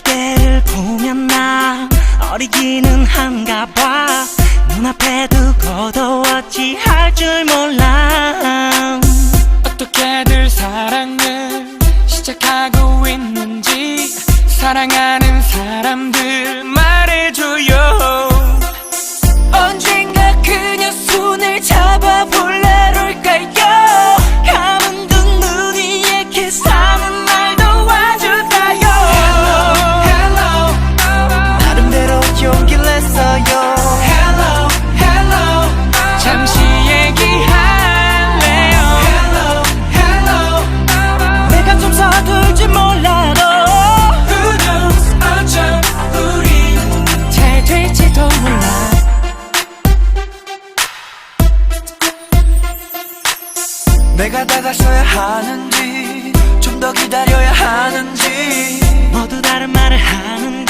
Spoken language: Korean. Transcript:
때를 보면 나 어리기는 한가 봐. 눈앞에 두고도 어찌할 줄 몰라. 어떻게들 사랑을 시작하고 있는지 사랑하는 사람들 서툴지 몰라도 Who knows 어쩜 우린 잘 될지도 몰라. 내가 다가서야 하는지 좀 더 기다려야 하는지. 모두 다른 말을 하는지.